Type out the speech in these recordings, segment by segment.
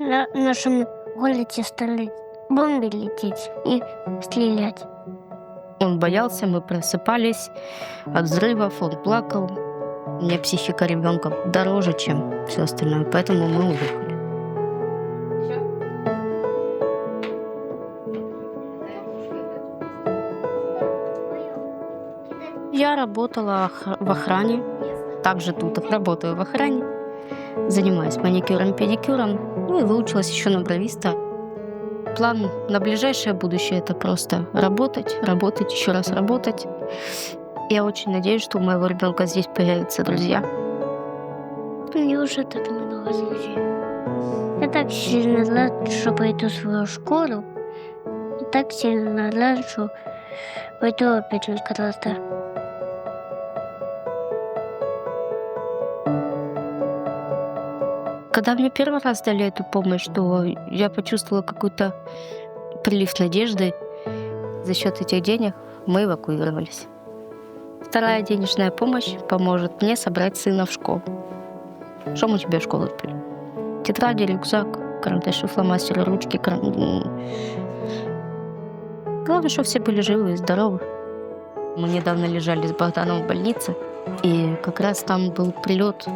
На нашем улице стали бомбы лететь и стрелять. Он боялся, мы просыпались от взрывов, он плакал. Меня психика ребенка дороже, чем все остальное, поэтому мы уехали. Я работала в охране, также тут работаю в охране, занимаюсь маникюром, педикюром, ну и выучилась еще на бровиста. План на ближайшее будущее это просто работать, работать, еще раз работать. Я очень надеюсь, что у моего ребенка здесь появятся друзья. Мне уже так много друзей. Я так сильно рад, что пойду в свою школу. И так сильно рад, что пойду опять карате. Когда мне первый раз дали эту помощь, то я почувствовала какой-то прилив надежды. За счет этих денег мы эвакуировались. Вторая денежная помощь поможет мне собрать сына в школу. Что мы тебе в школу купили? Тетради, рюкзак, карандаши, фломастеры, ручки. кран-. Главное, чтобы все были живы и здоровы. Мы недавно лежали с Богданом в больнице, и как раз там был прилет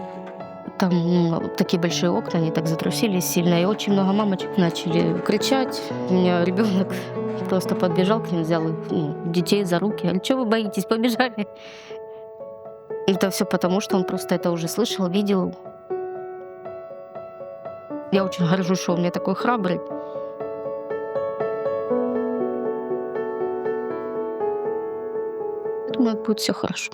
там ну, такие большие окна, они так затрусились сильно, и очень много мамочек начали кричать. У меня ребенок просто подбежал к ним, взял ну, детей за руки. Говорит, что вы боитесь, побежали. И это все потому, что он просто это уже слышал, видел. Я очень горжусь, что у меня такой храбрый. Думаю, будет все хорошо.